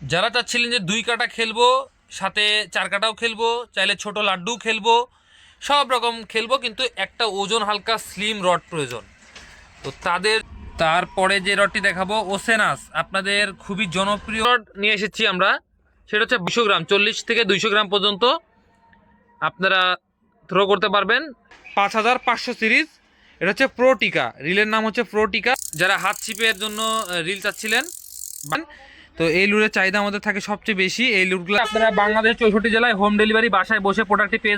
যারা চাচ্ছিলেন যে দুই কাটা খেলব, সাথে চার কাটাও খেলব, চাইলে ছোট লাড্ডু খেলব, সব রকম খেলব, কিন্তু একটা ওজন হালকা স্লিম রড প্রয়োজন। তো তাদের, তারপরে যে রডটি দেখাবো ওসেনাস আপনাদের খুবই জনপ্রিয় রড নিয়ে এসেছি আমরা। সেটা হচ্ছে দুশো গ্রাম, চল্লিশ থেকে দুইশো গ্রাম পর্যন্ত আপনারা থ্রো করতে পারবেন। পাঁচ হাজার পাঁচশো সিরিজ, এটা হচ্ছে প্রোটিকা রিলের নাম হচ্ছে প্রোটিকা যারা হাত ছিপের জন্য রিল চাচ্ছিলেন তো এই লুরের চাহিদা আমাদের থাকে সবচেয়ে বেশি। এই লুটগুলো আপনারা বাংলাদেশ চৌষট্টি জেলায় হোম ডেলিভারি বাসায় বসে প্রোডাক্টটি পেয়ে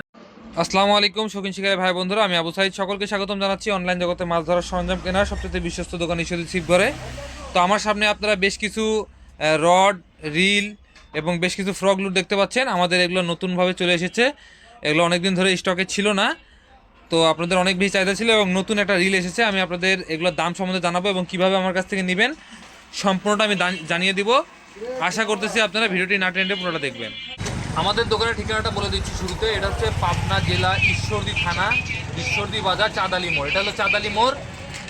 আসসালামু আলাইকুম শৌখিন শিকারী ভাই বন্ধুরা আমি আবু সাইদ। সকলকে স্বাগতম জানাচ্ছি অনলাইন জগতে মাছ ধরার সরঞ্জাম কেনার সবচেয়ে বিশ্বস্ত দোকান ঈশ্বরী শিবঘরে তো আমার সামনে আপনারা বেশ কিছু রড রিল এবং বেশ কিছু ফ্রগ লুট দেখতে পাচ্ছেন। আমাদের এগুলো নতুনভাবে চলে এসেছে। এগুলো অনেকদিন ধরে স্টকে ছিল না। তো আপনাদের অনেক বেশি চাহিদা ছিল এবং নতুন একটা রিল এসেছে। আমি আপনাদের এগুলোর দাম সম্বন্ধে জানাব এবং কীভাবে আমার কাছ থেকে নেবেন। সম্পূর্ণটা আমি জানিয়ে দিব। আশা করতেছি আপনারা ভিডিওটি না টেন্ডে পুরোটা দেখবেন। আমাদের দোকানের ঠিকানাটা বলে দিচ্ছি শুরুতে। এটা হচ্ছে পাবনা জেলা ঈশ্বরদী থানা, ঈশ্বরদী বাজার, চাঁদালি মোড়। এটা হলো চাঁদালি মোড়।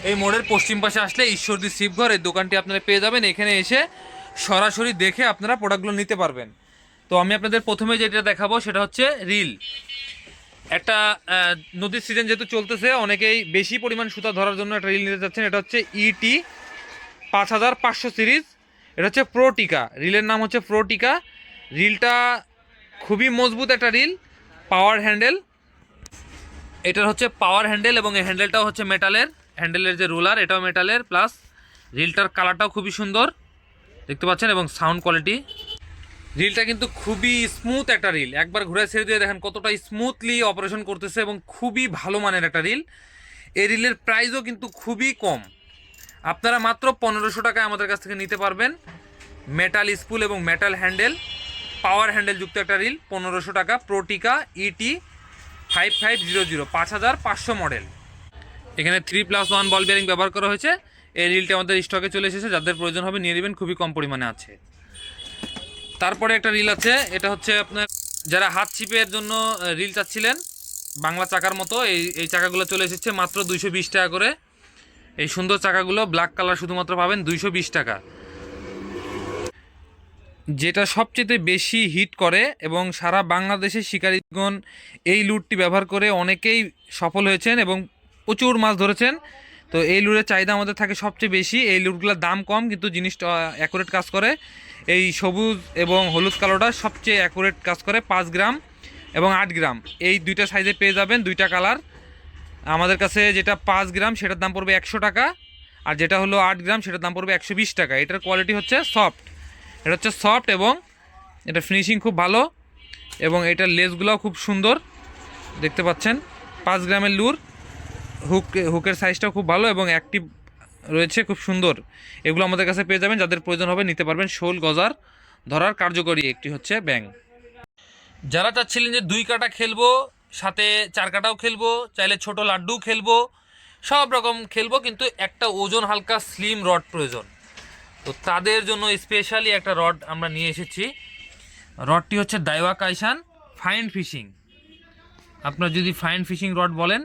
এই মোড়ের পশ্চিম পাশে আসলে ঈশ্বরদী শিবঘর এই দোকানটি আপনারা পেয়ে যাবেন। এখানে এসে সরাসরি দেখে আপনারা প্রোডাক্টগুলো নিতে পারবেন। তো আমি আপনাদের প্রথমে যেটা দেখাবো, সেটা হচ্ছে রিল। একটা নদীর সিজন যেহেতু চলতেছে, অনেকেই বেশি পরিমাণ সুতা ধরার জন্য একটা রিল নিতে চাচ্ছেন এটা হচ্ছে E ইটি পাঁচ হাজার পাঁচশো সিরিজ। এটা হচ্ছে প্রোটিকা রিলের নাম হচ্ছে প্রোটিকা রিলটা খুবই মজবুত একটা রিল পাওয়ার হ্যান্ডেল এটার হচ্ছে পাওয়ার হ্যান্ডেল এবং এই হ্যান্ডেলটাও হচ্ছে মেটালের হ্যান্ডেলের যে রোলার এটাও মেটালের প্লাস রিলটার কালারটাও খুবই সুন্দর। দেখতে পাচ্ছেন? এবং সাউন্ড কোয়ালিটি রিলটা কিন্তু খুবই স্মুথ একটা রিল। একবার ঘুরে ছেড়ে দিয়ে দেখেন কতটা স্মুথলি অপারেশন করতেছে এবং খুবই ভালো মানের একটা রিল। এই রিলের প্রাইসও কিন্তু খুবই কম। আপনারা মাত্র পনেরোশো টাকায় আমাদের কাছ থেকে নিতে পারবেন মেটাল স্পুল এবং মেটাল হ্যান্ডেল পাওয়ার হ্যান্ডেল যুক্ত একটা রিল পনেরোশো টাকা প্রোটিকা ইটি ফাইভ ফাইভ জিরো জিরো পাঁচ হাজার পাঁচশো মডেল এখানে three plus one ball bearing ব্যবহার করা হয়েছে। এই রিলটি আমাদের স্টকে চলে এসেছে, যাদের প্রয়োজন হবে নিয়ে নেবেন, খুবই কম পরিমাণে আছে। তারপরে একটা রিল আছে, এটা হচ্ছে আপনার যারা হাত ছিপের জন্য রিল চাচ্ছিলেন, বাংলা চাকার মতো, এই এই চাকাগুলো চলে এসেছে মাত্র দুইশো বিশ টাকা করে। এই সুন্দর চাকাগুলো ব্ল্যাক কালার শুধুমাত্র পাবেন দুইশো বিশ টাকা। যেটা সবচেয়ে বেশি হিট করে এবং সারা বাংলাদেশের শিকারীগণ এই লুটটি ব্যবহার করে অনেকেই সফল হয়েছেন এবং প্রচুর মাছ ধরেছেন। তো এই লুরের চাহিদা আমাদের থাকে সবচেয়ে বেশি। এই লুটগুলোর দাম কম, কিন্তু জিনিসটা অ্যাকুরেট কাজ করে। এই সবুজ এবং হলুদ কালোটা সবচেয়ে অ্যাকুরেট কাজ করে পাঁচ গ্রাম এবং আট গ্রাম। এই দুইটা সাইজে পেয়ে যাবেন দুইটা কালার আমাদের কাছে যেটা পাঁচ গ্রাম, সেটার দাম পড়বে একশো টাকা। আর যেটা হলো আট গ্রাম, সেটার দাম পড়বে একশো বিশ টাকা। এটার কোয়ালিটি হচ্ছে সফট এটা হচ্ছে সফট এবং এটা ফিনিশিং খুব ভালো এবং এটার লেসগুলোও খুব সুন্দর। দেখতে পাচ্ছেন? পাঁচ গ্রামের লুর হুক হুকের সাইজটাও খুব ভালো এবং অ্যাক্টিভ রয়েছে, খুব সুন্দর। এগুলো আমাদের কাছে পেয়ে যাবেন। যাদের প্রয়োজন হবে নিতে পারবেন শোল, গজার ধরার কার্যকরী একটি হচ্ছে ব্যাং যারা চাচ্ছিলেন যে দুই কাটা খেলব সাথে চারকাটাও খেলব, চাইলে ছোট লাড্ডু খেলব, সব রকম খেলব, কিন্তু একটা ওজন হালকা স্লিম রড প্রয়োজন। তো তাদের জন্য স্পেশালি একটা রড আমরা নিয়ে এসেছি। রডটি হচ্ছে দাইওয়া কাইসান ফাইন ফিশিং আপনার যদি ফাইন ফিশিং রড বলেন,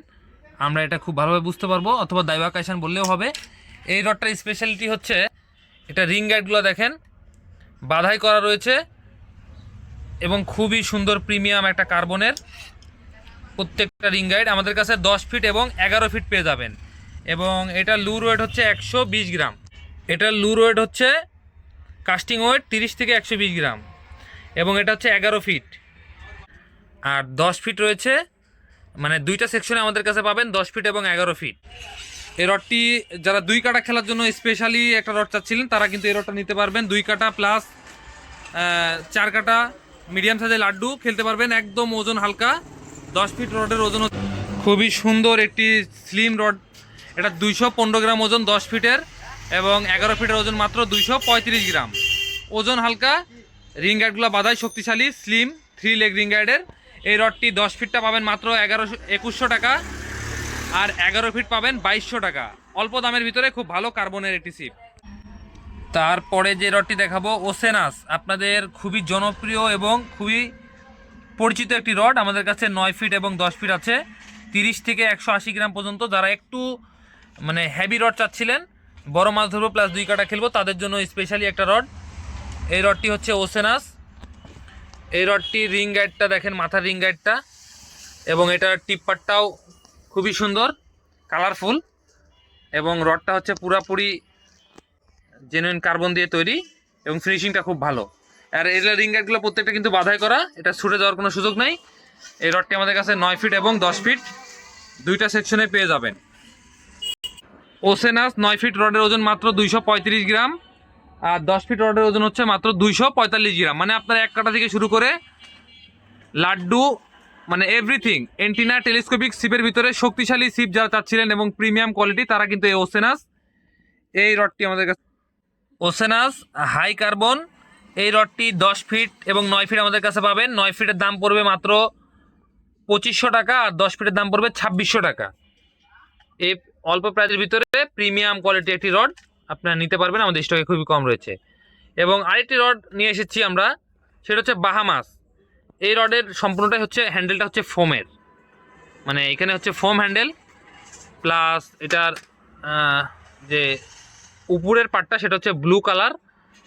আমরা এটা খুব ভালোভাবে বুঝতে পারব, অথবা দাইওয়া কাইসান বললেও হবে। এই রডটার স্পেশালিটি হচ্ছে, এটা রিং গাইডগুলো দেখেন, বাধাই করা রয়েছে, এবং খুবই সুন্দর প্রিমিয়াম একটা কার্বনের প্রত্যেকটা রিং গাইড আমাদের কাছে দশ ফিট এবং এগারো ফিট পেয়ে যাবেন। এবং এটা লুর ওয়েট হচ্ছে একশো বিশ গ্রাম। এটার লুর ওয়েট হচ্ছে কাস্টিং ওয়েট তিরিশ থেকে একশো বিশ গ্রাম। এবং এটা হচ্ছে এগারো ফিট আর দশ ফিট রয়েছে মানে দুইটা সেকশনে আমাদের কাছে পাবেন দশ ফিট এবং এগারো ফিট এই রডটি যারা দুই কাটা খেলার জন্য স্পেশালি একটা রড চাচ্ছিলেন, তারা কিন্তু এই রডটা নিতে পারবেন। দুই কাটা প্লাস চার কাটা মিডিয়াম সাইজের লাড্ডু খেলতে পারবেন, একদম ওজন হালকা। দশ ফিট রডের ওজন খুবই সুন্দর, একটি স্লিম রড এটা দুইশো পনেরো গ্রাম ওজন দশ ফিটের এবং এগারো ফিটের ওজন মাত্র দুইশো পঁয়ত্রিশ গ্রাম। ওজন হালকা রিং গার্ডগুলো বাধাই শক্তিশালী স্লিম থ্রি লেগ রিং গার্ডের এই রডটি দশ ফিটটা পাবেন মাত্র এগারোশো, একুশশো টাকা আর এগারো ফিট পাবেন বাইশশো টাকা। অল্প দামের ভিতরে খুব ভালো কার্বনের একটি সিপ তারপরে যে রডটি দেখাবো ওসেনাস আপনাদের খুবই জনপ্রিয় এবং খুবই পরিচিত একটি রড, আমাদের কাছে নয় ফিট এবং দশ ফিট আছে। তিরিশ থেকে একশো আশি গ্রাম পর্যন্ত যারা একটু মানে হেভি রড চাচ্ছিলেন, বড় মাছ ধরবো প্লাস দুই কাটা খেলব, তাদের জন্য স্পেশালি একটা রড। এই রডটি হচ্ছে ওসেনাস এই রডটি রিং গাইডটা দেখেন, মাথার রিং গাইডটা এবং এটার টিপ্পারটাও খুবই সুন্দর কালারফুল এবং রডটা হচ্ছে পুরাপুরি জেনুইন কার্বন দিয়ে তৈরি এবং ফিনিশিংটা খুব ভালো। আর এর রিং গাইডগুলো প্রত্যেকটা কিন্তু বাধাই করা, এটা ছুটে যাওয়ার কোনো সুযোগ নেই। এই রডটি আমাদের কাছে নয় ফিট এবং দশ ফিট দুইটা সেকশনে পেয়ে যাবেন। ওসেনাস নয় ফিট রডের ওজন মাত্র দুইশো পঁয়ত্রিশ গ্রাম, আর দশ ফিট রডের ওজন হচ্ছে মাত্র দুইশো পঁয়তাল্লিশ গ্রাম। মানে আপনার এক কাটা থেকে শুরু করে লাড্ডু মানে এভরিথিং এন্টিনা টেলিস্কোপিক সিপের ভিতরে শক্তিশালী সিপ যারা চাচ্ছিলেন এবং প্রিমিয়াম কোয়ালিটি তারা কিন্তু এই ওসেনাস এই রডটি আমাদের কাছে ওসেনাস হাই কার্বন এই রডটি দশ ফিট এবং নয় ফিট আমাদের কাছে পাবেন। নয় ফিটের দাম পড়বে মাত্র পঁচিশশো টাকা আর দশ ফিটের দাম পড়বে ছাব্বিশশো টাকা। এই অল্প প্রাইজের ভিতরে প্রিমিয়াম কোয়ালিটি একটি রড আপনারা নিতে পারবেন, আমাদের স্টকে খুবই কম রয়েছে। এবং আরেকটি রড নিয়ে এসেছি আমরা, সেটা হচ্ছে বাহামাস। এই রডের সম্পূর্ণটাই হচ্ছে, হ্যান্ডেলটা হচ্ছে ফোমের। মানে এখানে হচ্ছে ফোম হ্যান্ডেল, প্লাস এটার যে উপরের পার্টটা, সেটা হচ্ছে ব্লু কালার।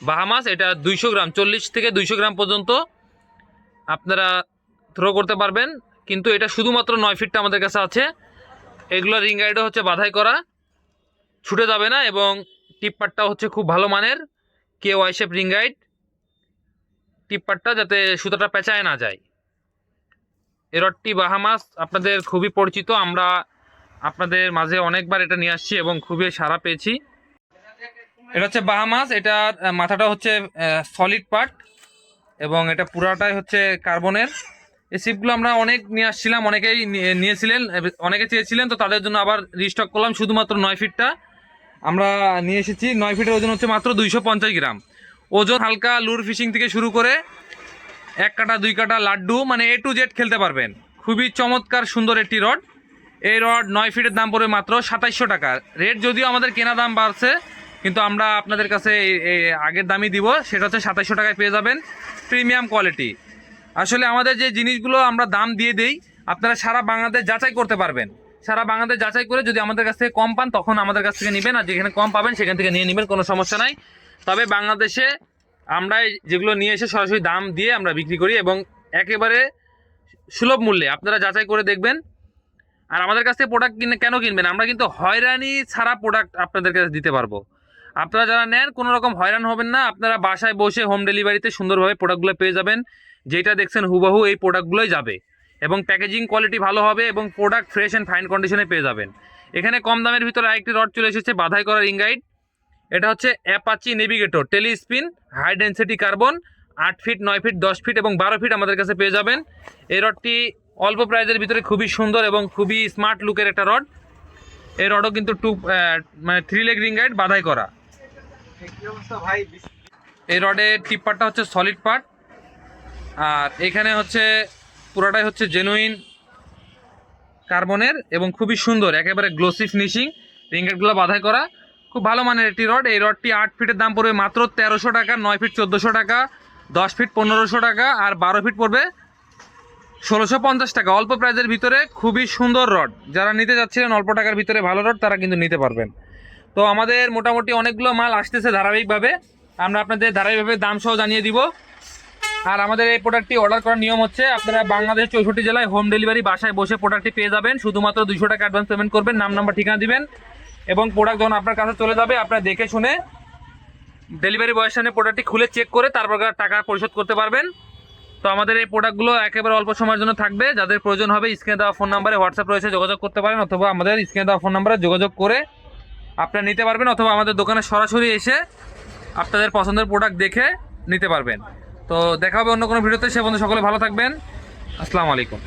বাহামাস, এটা দুইশো গ্রাম, চল্লিশ থেকে দুইশো গ্রাম পর্যন্ত আপনারা থ্রো করতে পারবেন। কিন্তু এটা শুধুমাত্র নয় ফিটটা আমাদের কাছে আছে। এগুলো রিং গাইডও হচ্ছে বাধাই করা। ছুটে যাবে না এবং টিপ্পারটাও হচ্ছে খুব ভালো মানের। K Y shape ring guide টিপ্পারটা যাতে সুতোটা পেঁচায় না যায়। এ রডটি বাহামাস, আপনাদের খুবই পরিচিত। আমরা আপনাদের মাঝে অনেকবার এটা নিয়ে আসছি এবং খুবই সাড়া পেয়েছি। এটা হচ্ছে বাহামাস আহ, মাথাটা হচ্ছে সলিড পার্ট এবং এটা পুরাটাই হচ্ছে কার্বনের। এই সিপগুলো আমরা অনেক নিয়ে আসছিলাম অনেকেই নিয়ে- নিয়েছিলেন অনেকে চেয়েছিলেন তো তাদের জন্য আবার রিস্টক করলাম শুধুমাত্র নয় ফিটটা আমরা নিয়ে এসেছি নয় ফিটের ওজন হচ্ছে মাত্র দুইশো পঞ্চাশ গ্রাম। ওজন হালকা লুর ফিশিং থেকে শুরু করে এক কাটা দুই কাটা লাড্ডু মানে এ টু জেড খেলতে পারবেন। খুবই চমৎকার সুন্দর একটি রড এই রড নয় ফিটের দাম পড়বে মাত্র সাতাইশশো টাকা। রেট যদিও আমাদের কেনা দাম বাড়ছে কিন্তু আমরা আপনাদের কাছে আগের দামই দিব, সেটা হচ্ছে সাতাইশশো টাকায় পেয়ে যাবেন প্রিমিয়াম কোয়ালিটি। আসলে আমাদের যে জিনিসগুলো আমরা দাম দিয়ে দেই, আপনারা সারা বাংলাদেশ যাচাই করতে পারবেন। সারা বাংলাদেশ যাচাই করে যদি আমাদের কাছ থেকে কম পান, তখন আমাদের কাছ থেকে নেবেন, আর যেখানে কম পাবেন, সেখান থেকে নিয়ে নেবেন, কোনো সমস্যা নাই। তবে বাংলাদেশে আমরা যেগুলো নিয়ে এসে সরাসরি দাম দিয়ে আমরা বিক্রি করি এবং একেবারে সুলভ মূল্যে আপনারা যাচাই করে দেখবেন। আর আমাদের কাছ থেকে প্রোডাক্ট কিনে কেন কিনবেন? আমরা কিন্তু হয়রানি ছাড়া প্রোডাক্ট আপনাদের কাছে দিতে পারব। আপনারা যারা নেন কোনো রকম হয়রান হবেন না। আপনারা বাসায় বসে হোম ডেলিভারিতে সুন্দরভাবে প্রোডাক্টগুলো পেয়ে যাবেন। যেটা দেখছেন হুবাহু এই প্রোডাক্টগুলোই যাবে। এবং প্যাকেজিং কোয়ালিটি ভালো হবে এবং প্রোডাক্ট ফ্রেশ অ্যান্ড ফাইন কন্ডিশনে পেয়ে যাবেন। এখানে কম দামের ভিতরে আরেকটি রড চলে এসেছে, বাধাই করা রিংগাইড এটা হচ্ছে Apache navigator telespin high density carbon আট ফিট নয় ফিট দশ ফিট এবং বারো ফিট আমাদের কাছে পেয়ে যাবেন। এই রডটি অল্প প্রাইজের ভিতরে খুবই সুন্দর এবং খুবই স্মার্ট লুকের একটা রড এই রডও কিন্তু টু মানে থ্রি লেগ রিং গাইড বাধাই করা। এই রডের টিপ্পারটা হচ্ছে সলিড পার্ট আর এখানে হচ্ছে, পুরোটাই হচ্ছে জেনুইন কার্বনের এবং খুবই সুন্দর, একেবারে গ্লোসি ফিনিশিং রিঙ্গেটগুলো বাধাই করা। খুব ভালো মানের একটি রড, এই রডটি আট ফিটের দাম পড়বে মাত্র তেরোশো টাকা, নয় ফিট চোদ্দোশো টাকা, দশ ফিট পনেরোশো টাকা, আর বারো ফিট পড়বে ষোলোশো পঞ্চাশ টাকা। অল্প প্রাইজের ভিতরে খুবই সুন্দর রড। যারা নিতে যাচ্ছিলেন অল্প টাকার ভিতরে ভালো রড, তারা কিন্তু নিতে পারবেন। তো আমাদের মোটামুটি অনেকগুলো মাল আসতেছে ধারাবাহিকভাবে। আমরা আপনাদের ধারাবাহিকভাবে দাম সহ জানিয়ে দিব। আর আমাদের এই প্রোডাক্টটি অর্ডার করার নিয়ম হচ্ছে, আপনারা বাংলাদেশ চৌষট্টি জেলায় হোম ডেলিভারি বাসায় বসে প্রোডাক্টটি পেয়ে যাবেন। শুধুমাত্র দুশো টাকা অ্যাডভান্স পেমেন্ট করবেন, নাম নাম্বার ঠিকানা দিবেন এবং প্রোডাক্ট যখন আপনার কাছে চলে যাবে, আপনারা দেখে শুনে ডেলিভারি বয়ের সামনে প্রোডাক্টটি খুলে চেক করে তারপর টাকা পরিশোধ করতে পারবেন। তো আমাদের এই প্রোডাক্টগুলো একেবারে অল্প সময়ের জন্য থাকবে। যাদের প্রয়োজন হবে, স্ক্রিনে দেওয়া ফোন নাম্বারে হোয়াটসঅ্যাপ রয়েছে, যোগাযোগ করতে পারেন অথবা আমাদের স্ক্রিনে দেওয়া ফোন নাম্বারে যোগাযোগ করে আপনারা নিতে পারবেন অথবা আমাদের দোকানে সরাসরি এসে আপনাদের পছন্দের প্রোডাক্ট দেখে নিতে পারবেন। তো দেখা হবে অন্য কোনো ভিডিওতে, সে বন্ধু সকলে ভালো থাকবেন। আসসালামু আলাইকুম।